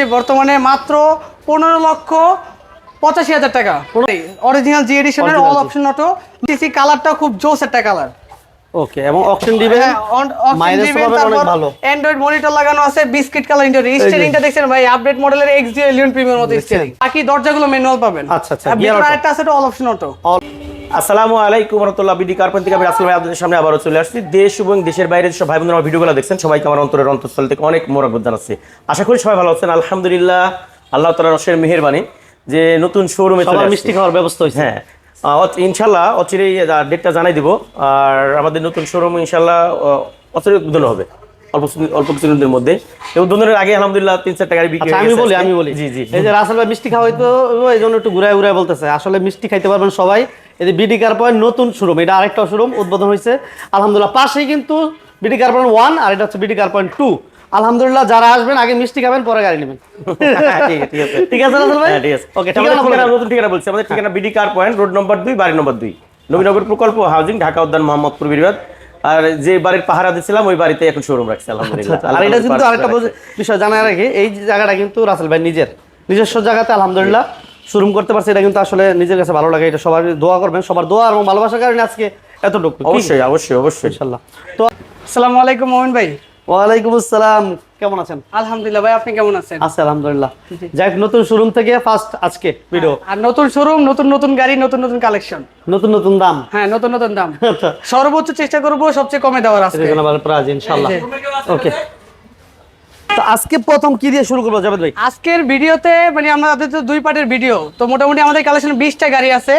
রয়েছে বর্তমানে মাত্র পনেরো লক্ষ পঁচাশি হাজার টাকা। অরিজিনাল জি এডিশনের অল অপশন অটো ডিসি কালারটা খুব জোস একটা কালার ওকে এবং অকটেন দিবেন? মাইলেজ পাবেন অনেক ভালো। অ্যান্ড্রয়েড মনিটর লাগানো আছে বিস্কিট কালার ইন্টারিয়র স্টিয়ারিংটা দেখছেন ভাই আপডেট মডেলের এক্স জি এলিয়ন প্রিমিয়াম মতো স্টিয়ারিং বাকি দরজাগুলো ম্যানুয়াল পাবেন। আচ্ছা, আচ্ছা, ভিতরে আছে অল অপশন অটো আসসালামু আলাইকুম রহমতুল্লাহ বিডি কার্পেন থেকে আমি ভাই আপনাদের সামনে আবারও চলে আসছি। দেশ এবং দেশের বাইরে সব ভাই বোনেরা ভিডিওগুলো দেখছেন সবাইকে আমার অন্তরের অন্তঃস্থল থেকে অনেক মোরাকবত জানাচ্ছি। আশা করি সবাই ভালো আছেন আলহামদুলিল্লাহ আল্লাহ তালা রসের মেহেরবানি যে নতুন শোরুমে মিষ্টি খাওয়ার ব্যবস্থা হয়েছে। হ্যাঁ ইনশাল্লাহ অচিরেই ডেটটা জানাই দিব। আর আমাদের নতুন শোরুম ইনশাল্লাহ অচিরে উদ্বোধন হবে। অল্প অল্প কিছুদিনের মধ্যে। এই উদ্বোধনের আগে আলহামদুলিল্লাহ তিন চারটা গাড়ি বিক্রি আচ্ছা আমি বলি আমি বলি। জি জি। এই যে রাসেল ভাই মিষ্টি খাওয়াইতো এই জন্য একটু ঘুরায় ঘুরায় বলতেছে। আসলে মিষ্টি খাইতে পারবেন সবাই। এই যে বিডি কার পয়েন্ট নতুন শোরুম এটা আরেকটা শোরুম উদ্বোধন হয়েছে। আলহামদুলিল্লাহ পাশেই কিন্তু বিডি কার পয়েন্ট ওয়ান আর এটা হচ্ছে বিডি কার পয়েন্ট টু আলহামদুলিল্লাহ যারা আসবেন আগে মিষ্টি খাবেন পরে গাড়ি নেবেন। ঠিক আছে, ঠিক আছে ঠিক আছে। রাসেল ভাই হ্যাঁ, ঠিক আছে। ওকে ঠিকানা। নতুন ঠিকানা বলছি। আমাদের ঠিকানা বিডি কার পয়েন্ট রোড নম্বর দুই বাড়ি নম্বর দুই। নবীনগর প্রকল্প হাউজিং ঢাকা উদ্যান মোহাম্মদপুর বিরিবাদ আর যে বাড়ির পাহারা দিছিলাম ওই বাড়িতে এখন শোরুম রাখছি আলহামদুলিল্লাহ। আচ্ছা, আর এটা কিন্তু আরেকটা বিষয় জানায় রাখি এই জায়গাটা কিন্তু রাসেল ভাই নিজের। নিজস্ব জায়গাতে আলহামদুলিল্লাহ। শোরুম করতে পারছে এটা কিন্তু আসলে নিজের কাছে ভালো লাগে এটা সবার দোয়া করবেন সবার দোয়া এবং ভালোবাসার কারণে আজকে এতটুকু অবশ্যই অবশ্যই অবশ্যই। ইনশাল্লাহ তো আসসালামু আলাইকুম মোমিন ভাই। ওয়ালাইকুম আসসালাম কেমন আছেন? আলহামদুলিল্লাহ ভাই আপনি কেমন আছেন? আছে আলহামদুলিল্লাহ। যাই হোক, নতুন শোরুম থেকে ফার্স্ট আজকে ভিডিও আর নতুন শোরুম নতুন নতুন গাড়ি নতুন নতুন কালেকশন নতুন নতুন দাম। হ্যাঁ নতুন নতুন দাম। আচ্ছা সর্বোচ্চ চেষ্টা করব সবচেয়ে কমে দেওয়ার আজকে। আবার ইনশাআল্লাহ। ওকে আজকে প্রথম কি দিয়ে শুরু করব, জাভেদ ভাই? আজকের ভিডিওতে মানে আমাদের তো দুই পার্টের ভিডিও, তো মোটামুটি আমাদের কালেকশন বিশটা গাড়ি আছে।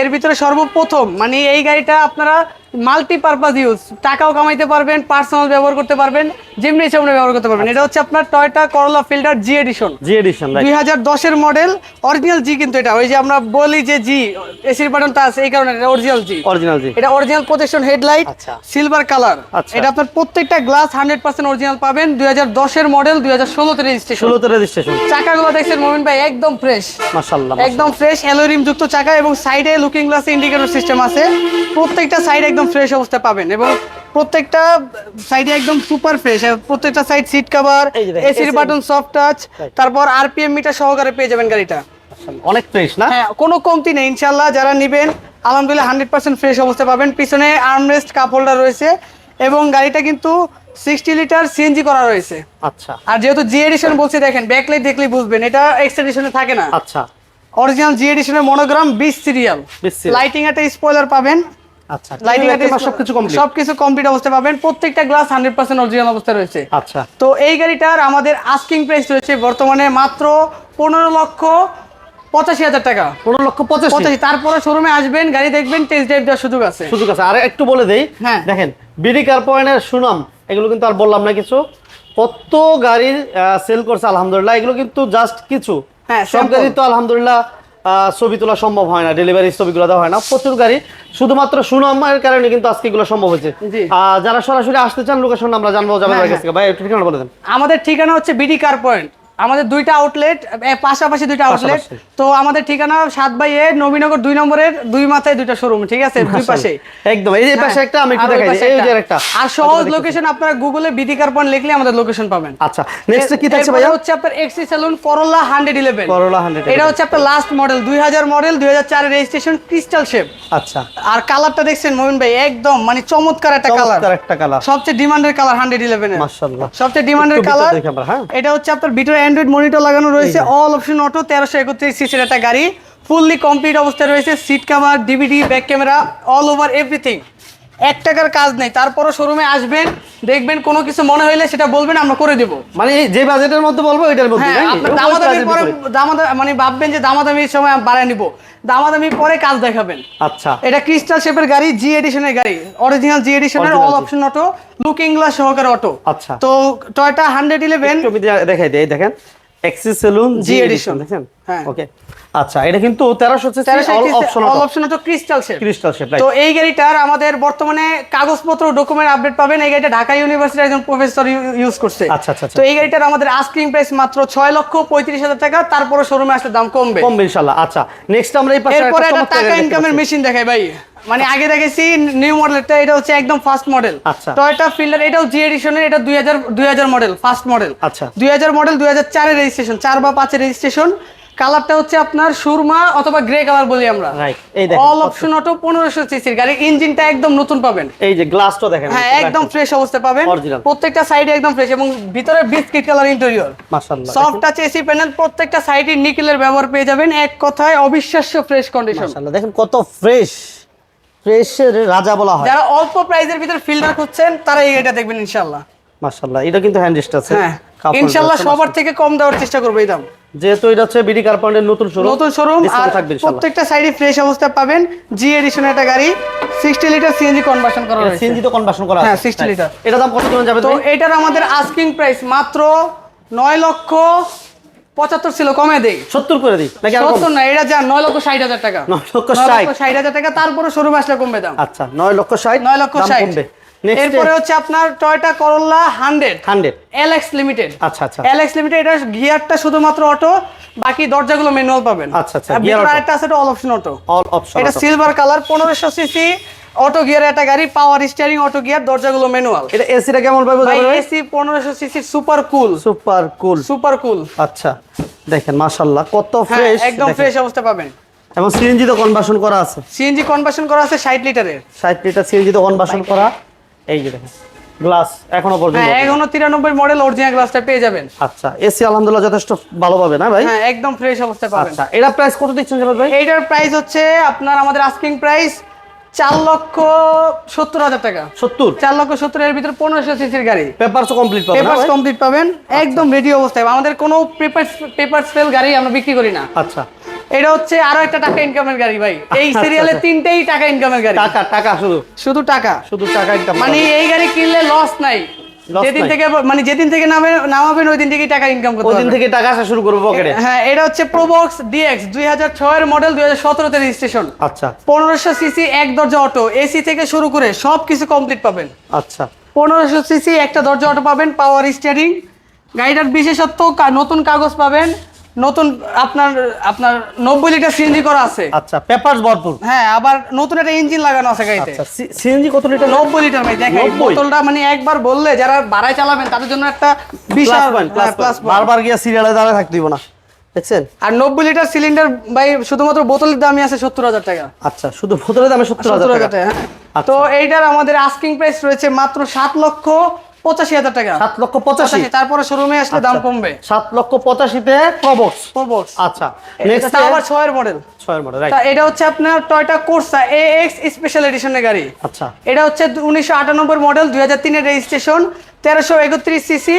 এর ভিতরে সর্বপ্রথম মানে এই গাড়িটা আপনারা মাল্টিপারপাস ইউজ টাকাও কামাইতে পারবেন পার্সোনাল ব্যবহার করতে পারবেন যেমনি ইচ্ছা ব্যবহার করতে পারবেন। এটা হচ্ছে আপনার Toyota Corolla Fielder G edition G edition দুই হাজার দশের মডেল অরিজিনাল জি কিন্তু এটা। ওই যে আমরা বলি যে জি এসির বাটনটা আছে এই কারণে এটা অরিজিনাল জি অরিজিনাল জি এটা original protection headlight. Silver colour. এটা আপনার প্রত্যেকটা গ্লাস হান্ড্রেড পার্সেন্ট অরিজিনাল পাবেন। দুই হাজার দশের মডেল দুই হাজার ষোলোতে রেজিস্ট্রেশন ষোলোতে রেজিস্ট্রেশন চাকাগুলো দেখছেন মোমিন ভাই একদম ফ্রেশ মাশাআল্লাহ একদম ফ্রেশ অ্যালোরিম যুক্ত চাকা এবং সাইডে লুকিং গ্লাসে ইন্ডিকেটর সিস্টেম আছে। প্রত্যেকটা সাইড একদম ফ্রেশ অবস্থায় পাবেন এবং প্রত্যেকটা সাইডে একদম সুপার ফ্রেশ প্রত্যেকটা সাইড সিট কভার এসির বাটন সফট টাচ তারপর আরপিএম মিটার সহকারে পেয়ে যাবেন গাড়িটা। অনেক ফ্রেশ না? হ্যাঁ কোনো কমতি নেই ইনশাল্লাহ যারা নেবেন আলহামদুলিল্লাহ হান্ড্রেড পার্সেন্ট ফ্রেশ অবস্থা পাবেন। পিছনে আর্মরেস্ট কাপ হোল্ডার রয়েছে এবং গাড়িটা কিন্তু সিক্সটি লিটার সিএনজি করা রয়েছে। আচ্ছা। আর যেহেতু জি এডিশন বলছি দেখেন ব্যাকলাইট দেখলেই বুঝবেন এটা এক্স এডিশনে থাকে না। আচ্ছা। অরিজিনাল জি এডিশনের মনোগ্রাম বিশ সিরিয়াল লাইটিং একটা স্পয়লার পাবেন। আচ্ছা লাইটিং লাইটিং সবকিছু কমপ্লিট সবকিছু কমপ্লিট অবস্থায় পাবেন। প্রত্যেকটা গ্লাস হান্ড্রেড পার্সেন্ট অরিজিনাল অবস্থায় রয়েছে। আচ্ছা। তো এই গাড়িটার আমাদের আস্কিং প্রাইস রয়েছে বর্তমানে মাত্র পনেরো লক্ষ পঁচাশি হাজার টাকা। পনেরো লক্ষ পঁচাশি। পঁচাশি। তারপরে শোরুমে আসবেন গাড়ি দেখবেন টেস্ট ড্রাইভ দেওয়ার সুযোগ আছে। সুযোগ আছে। আর একটু বলে দেই। হ্যাঁ। দেখেন বিডি কার পয়েন্টের সুনাম এগুলো কিন্তু আর বললাম না কিছু। কত গাড়ি সেল করছে আলহামদুলিল্লাহ। এগুলো কিন্তু জাস্ট কিছু। হ্যাঁ, সব গাড়ি তো আলহামদুলিল্লাহ ছবি তোলা সম্ভব হয় না ডেলিভারি ছবিগুলো দেওয়া হয় না। প্রচুর গাড়ি শুধুমাত্র সুনামের কারণে কিন্তু আজকে এগুলো সম্ভব হয়েছে। যারা সরাসরি আসতে চান লোকেশন আমরা জানব যাবে হ্যাঁ, থেকে। ভাই একটু ঠিকানা বলে দেন। আমাদের ঠিকানা হচ্ছে বিডি কার পয়েন্ট আমাদের দুইটা আউটলেট পাশাপাশি দুইটা আউটলেট তো আমাদের ঠিকানা সাত বাই এ নবীনগর দুই নম্বরের দুই মাথায় দুইটা শোরুম ঠিক আছে? দুই পাশে। একদম। এই যে পাশে একটা আমি একটু দেখাই এই যে একটা। আর সহজ লোকেশন আপনারা গুগলে বিডি কার পয়েন্ট লিখলে আমাদের লোকেশন পাবেন। আচ্ছা নেক্সট কি থাকছে ভাইয়া? হচ্ছে আপনার XE saloon Corolla hundred eleven Corolla 111 এটা হচ্ছে আপনার লাস্ট মডেল দুই হাজার মডেল দুই হাজার চারের রেজিস্ট্রেশন ক্রিস্টাল শেপ আচ্ছা। আর কালারটা দেখছেন মোমিন ভাই? একদম মানে চমৎকার একটা কালার চমৎকার একটা কালার সবচেয়ে ডিমান্ডের কালার হান্ড্রেড ইলেভেনের মাশাআল্লাহ। সবচেয়ে ডিমান্ডের একটু কালার হ্যাঁ। এটা হচ্ছে আপনার ভিতরে অ্যান্ড্রয়েড মনিটর লাগানো রয়েছে অল অপশন অটো তেরোশো একত্রিশ সিসির একটা গাড়ি ফুললি কমপ্লিট অবস্থায় রয়েছে seat cover DVD back camera all over everything এক টাকার কাজ নেই তারপরও শোরুমে আসবেন দেখবেন কোনো কিছু মনে হইলে সেটা বলবেন আমরা করে দেবো। মানে যে বাজেটের মধ্যে বলব এটার মধ্যে হ্যাঁ দামাদামির পরে দামাদামি মানে ভাববেন যে দামাদামির সময় বাড়ায় নিব। দামাদামি পরে কাজ দেখাবেন। আচ্ছা। এটা ক্রিস্টাল শেপের গাড়ি জি এডিশনের গাড়ি। Original G এডিশনের all option auto looking glass সহকারে অটো আচ্ছা। তো টয়টা হান্ড্রেড ইলেভেন দেখাই দেয় দেখেন। সেলুন জি এডিশন দেখেন? হ্যাঁ। ওকে আচ্ছা এটা কিন্তু 1300 CC all option all option auto crystal shape crystal shape তো এই গাড়িটার আমাদের বর্তমানে কাগজপত্র ডকুমেন্ট আপডেট পাবেন। এই গাড়িটা ঢাকা ইউনিভার্সিটির একজন প্রফেসর ইউজ করছে। আচ্ছা, আচ্ছা, আচ্ছা। তো এই গাড়িটার আমাদের আস্কিং প্রাইস মাত্র ছয় লক্ষ পঁয়ত্রিশ হাজার টাকা। তারপরে শোরুমে আসলে দাম কমবে। কমবে ইনশাআল্লাহ আচ্ছা নেক্সট আমরা এই পাশে একটা টাকা ইনকামের মেশিন দেখাই ভাই। মানে আগে দেখেছি নিউ মডেলটা এটা হচ্ছে একদম ফার্স্ট মডেল আচ্ছা। টয়টা ফিল্ডার এটাও জি এডিশনের এটা দুই হাজার দুই হাজার মডেল ফার্স্ট মডেল আচ্ছা। দুই হাজার মডেল দুই হাজার চারের রেজিস্ট্রেশন চার বা পাঁচের রেজিস্ট্রেশন কালারটা হচ্ছে আপনার সুরমা অথবা গ্রে কালার বলি আমরা। অল অপশন অটো পনেরোশো সিসির গাড়ি ইঞ্জিনটা একদম নতুন পাবেন। এই যে গ্লাসটা দেখেন হ্যাঁ একদম ফ্রেশ অবস্থায় পাবেন। প্রত্যেকটা সাইডে একদম ফ্রেশ এবং ভিতরে বিস্কিট কালার ইন্টেরিয়র মাশাআল্লাহ। সফট টাচ এসি প্যানেল প্রত্যেকটা সাইডে নিকেলের ব্যবহার পেয়ে যাবেন। এক কথায় অবিশ্বাস্য ফ্রেশ কন্ডিশন মাশাআল্লাহ দেখেন কত ফ্রেশ ফ্রেশের রাজা বলা হয়। যারা অল্প প্রাইজের ভিতরে ফিল্টার খুঁজছেন তারা এই গাড়িটা দেখবেন ইনশাল্লাহ মাশাআল্লাহ এটা কিন্তু হ্যান্ড রেস্ট আছে। হ্যাঁ আছে, সবার থেকে কম দেওয়ার চেষ্টা করব এই দাম। যেহেতু এটা হচ্ছে বিডি কার পয়েন্টের নতুন শোরুম নতুন শোরুম আর থাকবে ইনশাআল্লাহ। প্রত্যেকটা সাইডে ফ্রেশ অবস্থা পাবেন। জি এডিশন একটা গাড়ি সিক্সটি লিটার সিএনজি কনভার্সন করা হয়েছে সিএনজি তো কনভার্সন করা হ্যাঁ, 60 লিটার। এটা দাম কত দিন যাবে তো এটার আমাদের আস্কিং প্রাইস মাত্র নয় লক্ষ পঁচাত্তর ছিল কমে দেই। 70 করে দিই নাকি সত্তর না এটা যা নয় লক্ষ ষাট হাজার টাকা। নয় লক্ষ ষাট। হাজার টাকা তারপরে শোরুম আসলে কমবে দাম। আচ্ছা নয় লক্ষ 60 নয় লক্ষ ষাট। কমবে। এরপরে হচ্ছে আপনার Toyota Corolla hundred. 100 LX limited আচ্ছা আচ্ছা। এলএক্স লিমিটেড এটা গিয়ারটা শুধুমাত্র অটো বাকি দরজাগুলো ম্যানুয়াল পাবেন। আচ্ছা, আচ্ছা, আর। আরেকটা আছে এটা all option auto all option এটা সিলভার কালার পনেরোশো সিসি অটো গিয়ার একটা গাড়ি পাওয়ার স্টিয়ারিং অটো গিয়ার দরজাগুলো ম্যানুয়াল এটা এসিটা কেমন পাবে ভাই এসি পনেরোশো CC super cool super cool super cool আচ্ছা দেখেন মাশাআল্লাহ কত হ্যাঁ ফ্রেশ একদম ফ্রেশ অবস্থা পাবেন। এবং সিএনজি তো কনভার্সন করা আছে। সিএনজি কনভার্সন করা আছে ষাট লিটারের 60 লিটার সিএনজি তো কনভার্সন করা। এই যে দেখেন গ্লাস এখনও পর্যন্ত হ্যাঁ এখনও তিরানব্বই মডেল অরিজিনাল গ্লাসটা পেয়ে যাবেন। আচ্ছা এসি আলহামদুলিল্লাহ যথেষ্ট ভালো পাবে না ভাই? হ্যাঁ একদম ফ্রেশ অবস্থায় পাবেন। আচ্ছা এটা প্রাইস কত দিচ্ছেন জামাল ভাই? এইটার প্রাইস হচ্ছে আপনার আমাদের আস্কিং প্রাইস চার লক্ষ সত্তর হাজার টাকা। 70 চার লক্ষ সত্তর এর ভিতরে পনেরোশো সিসির গাড়ি। পেপারস কমপ্লিট পাবে না পেপার কমপ্লিট পাবেন একদম রেডি অবস্থায়। আমাদের কোনো পেপার পেপার স্পেল গাড়ি আমরা বিক্রি করি না। আচ্ছা। এটা হচ্ছে আরও একটা টাকা ইনকামের গাড়ি ভাই। এই আচ্ছা, সিরিয়ালে আচ্ছা। তিনটেই টাকা ইনকামের গাড়ি। টাকা টাকা শুধু? শুধু টাকা। শুধু টাকা ইনকাম মানে এই গাড়ি কিনলে লস নাই। যেদিন থেকে মানে যেদিন থেকে নামে নামাবেন ওই দিন থেকেই টাকা ইনকাম করতে ওই দিন থেকে টাকা আসা শুরু করব পকেটে? হ্যাঁ এটা হচ্ছে প্রোবক্স ডিএক্স দুই হাজার ছয়ের মডেল দুই হাজার সতেরোতে রেজিস্ট্রেশন আচ্ছা। পনেরোশো সিসি এক দরজা অটো এসি থেকে শুরু করে সব কিছু কমপ্লিট পাবেন। আচ্ছা। পনেরোশো সিসি একটা দরজা অটো পাবেন পাওয়ার স্টিয়ারিং গাড়িটার বিশেষত্ব নতুন কাগজ পাবেন নতুন আপনার আপনার নব্বই লিটার সিএনজি করা আছে। আচ্ছা পেপারস ভরপুর। হ্যাঁ আবার নতুন একটা ইঞ্জিন লাগানো আছে গাড়িতে। আচ্ছা সিএনজি কত লিটার? নব্বই লিটার ভাই দেখেন বোতলটা মানে একবার বললে যারা বাড়ায় চালাবেন তাদের জন্য একটা বিশাল প্লাস প্লাস বারবার গিয়ে সিরিয়ালে দাঁড়ায় থাকতে দিব না। দেখছেন? আর নব্বই লিটার সিলিন্ডার ভাই শুধুমাত্র বোতলের দামই আছে সত্তর হাজার টাকা। আচ্ছা শুধু বোতলের দামে সত্তর হাজার সত্তর টাকা হাজার টাকা? হ্যাঁ। আচ্ছা। তো এইটার আমাদের আস্কিং প্রাইস রয়েছে মাত্র সাত লক্ষ পঁচাশি হাজার টাকা। সাত লক্ষ পঁচাশি। তারপরে শোরুমে আসলে দাম কমবে। সাত লক্ষ পঁচাশিতে প্রবক্স প্রবক্স আচ্ছা নেক্সট আবার ছয়ের মডেল ছয়ের মডেল এটা হচ্ছে আপনার Toyota Corsa A X special এডিশনের গাড়ি। আচ্ছা। এটা হচ্ছে উনিশশো আটানব্বই মডেল দুই হাজার তিনের রেজিস্ট্রেশন তেরোশো একত্রিশ সিসি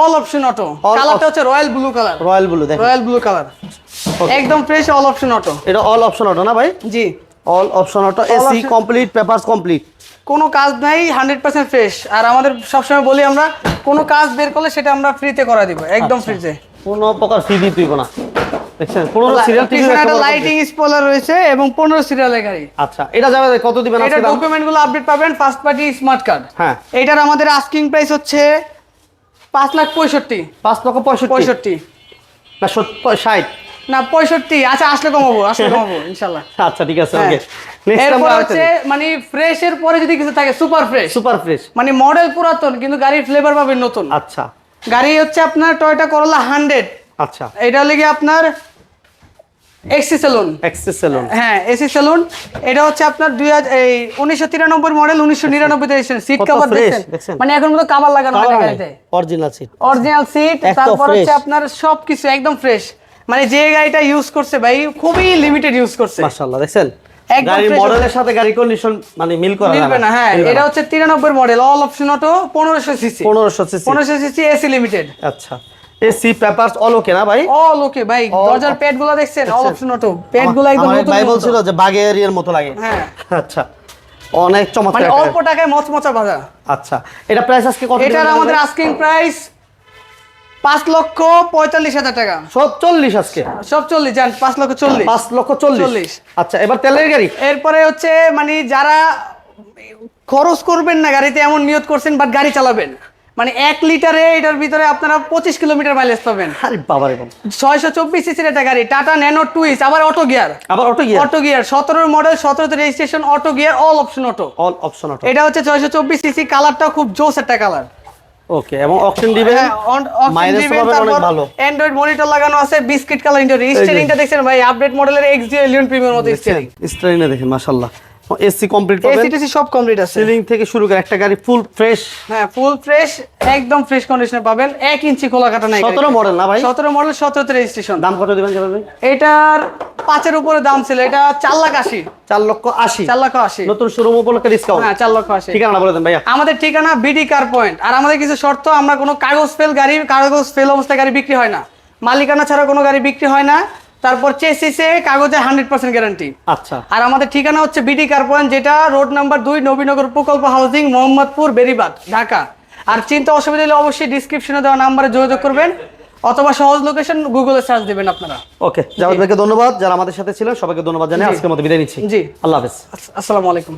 অল অপশন অটো কালারটা হচ্ছে royal blue colour royal blue দেখেন। রয়্যাল ব্লু কালার একদম ফ্রেশ অল অপশন অটো এটা অল অপশন অটো না ভাই? জি। All option auto AC complete papers complete কোনো কাজ নাই হান্ড্রেড পার্সেন্ট ফ্রেশ আর আমাদের সবসময় বলি আমরা কোনো কাজ বের করলে সেটা আমরা ফ্রিতে করা দিব একদম আচ্ছা। ফ্রিতে কোনো প্রকার ফি দিতে হইব না। দেখছেন পনেরো সিরিয়াল একটা লাইটিং স্পলার রয়েছে এবং পনেরো সিরিয়ালের গাড়ি। আচ্ছা এটা যাবে কত দিবেন এটা আজকে দাম? ডকুমেন্টগুলো আপডেট পাবেন ফার্স্ট পার্টি স্মার্ট কার্ড হ্যাঁ। এটার আমাদের আস্কিং প্রাইস হচ্ছে পাঁচ লাখ পঁয়ষট্টি। পাঁচ লক্ষ পঁয়ষট্টি। পঁয়ষট্টি। না সত্তর ষাট। না পঁয়ষট্টি। আচ্ছা আসলে কমাবো আসলে কমাবো ইনশাল্লাহ। আচ্ছা ঠিক আছে হ্যাঁ। ওকে এরপর হচ্ছে মানে ফ্রেশ এর পরে যদি কিছু থাকে সুপার ফ্রেশ সুপার ফ্রেশ মানে মডেল পুরাতন কিন্তু গাড়ির ফ্লেভার পাবেন নতুন। আচ্ছা। গাড়ি হচ্ছে আপনার টয়টা করলা হান্ড্রেড আচ্ছা। এটা লেগে আপনার এক্সি সেলুন এক্সেস সেলুন হ্যাঁ এসি সেলুন এটা হচ্ছে আপনার দুই হাজার এই উনিশশো তিরানব্বই মডেল উনিশশো নিরানব্বই সিট কভার দেখছেন? মানে এখন মতো লাগানো হয় গাড়িতে। অরিজিনাল সিট অরিজিনাল সিট তারপর হচ্ছে আপনার সবকিছু একদম ফ্রেশ মানে যে গাড়িটা ইউজ করছে ভাই খুবই লিমিটেড ইউজ করছে। মাশাআল্লাহ দেখছেন? গাড়ির মডেলের সাথে গাড়ি কন্ডিশন মানে মিল করা মিলবে না হ্যাঁ এটা হচ্ছে তিরানব্বই মডেল অল অপশন অটো পনেরোশো সিসি 1500 সিসি পনেরোশো সিসি এসি লিমিটেড আচ্ছা এসি পেপারস অল ওকে না ভাই? অল ওকে ভাই দরজার okay. প্যাডগুলো দেখছেন অল অপশন অটো প্যাডগুলো একদম নতুন ভাই বলছিল যে বাগের এর মতো লাগে। হ্যাঁ। আচ্ছা অনেক চমৎকার মানে অল্প টাকায় মচমচা ভাজা। আচ্ছা এটা প্রাইস আজকে কত এটার আমাদের আস্কিং প্রাইস পাঁচ লক্ষ পঁয়তাল্লিশ হাজার টাকা। সব চল্লিশ আজকে? সব চল্লিশ যান পাঁচ লক্ষ চল্লিশ। পাঁচ লক্ষ চল্লিশ। আচ্ছা এবার তেলের গাড়ি? এরপরে হচ্ছে মানে যারা খরচ করবেন না গাড়িতে এমন নিয়ত করছেন বাট গাড়ি চালাবেন। মানে এক লিটারে এটার ভিতরে আপনারা পঁচিশ কিলোমিটার মাইলেজ পাবেন। আরে বাবা। রে। ছয়শো চব্বিশ সিসির একটা গাড়ি টাটা ন্যানো টুইস আবার অটো গিয়ার। আবার অটো গিয়ার? অটো গিয়ার সতেরোর model সতেরোতে registration auto gear all option auto. All option auto. এটা হচ্ছে ছয়শো চব্বিশ সিসি কালারটা খুব জোস একটা কালার ওকে এবং অপশন দিবেন? মাইলেজ পাবেন অনেক ভালো। অ্যান্ড্রয়েড মনিটর লাগানো আছে বিস্কিট কালার ইন্টারিয়র স্টিয়ারিংটা দেখছেন ভাই আপডেট মডেলের এক্স জি এলিয়ন প্রিমিয়ার মতো স্টিয়ারিং স্টাইনে দেখেন মাশাআল্লাহ। এসি কমপ্লিট পাবেন। এসি টেসি সব কমপ্লিট আছে। সিলিং থেকে শুরু করে একটা গাড়ি ফুল ফ্রেশ হ্যাঁ ফুল ফ্রেশ একদম ফ্রেশ কন্ডিশনে পাবেন। এক ইঞ্চি খোলা কাটা নাই 17 মডেল না ভাই? সতেরো মডেল সতেরোতে রেজিস্ট্রেশন দাম কত দিবেন ভাই এটার পাঁচের উপরে দাম ছিল এটা চার লাখ আশি। চার লক্ষ আশি। চার লাখ আশি। নতুন শোরুম উপলক্ষে ডিসকাউন্ট হ্যাঁ চার লক্ষ আশি। ঠিকানা বলে দেন ভাইয়া। আমাদের ঠিকানা বিডি কার পয়েন্ট আর আমাদের কিছু শর্ত আমরা কোনো কাগজ ফেল গাড়ি কাগজ ফেল অবস্থায় গাড়ি বিক্রি হয় না। মালিকানা ছাড়া কোনো গাড়ি বিক্রি হয় না। তারপর চেসিসে কাগজে হান্ড্রেড পার্সেন্ট গ্যারান্টি আচ্ছা। আর আমাদের ঠিকানা হচ্ছে বিডি কার পয়েন্ট যেটা রোড নাম্বার দুই নবীনগর প্রকল্প হাউজিং মোহাম্মদপুর বেরিবাদ ঢাকা। আর চিন্তা অসুবিধা হলে অবশ্যই ডিসক্রিপশনে দেওয়া নাম্বারে যোগাযোগ করবেন। অথবা সহজ লোকেশন গুগলে সার্চ দিবেন আপনারা। ওকে জাভেদ ভাইকে ধন্যবাদ যারা আমাদের সাথে ছিলেন সবাইকে ধন্যবাদ জানাই আজকের মতো বিদায় নিচ্ছি। জি। আল্লাহ হাফেজ। আসসালামু আলাইকুম।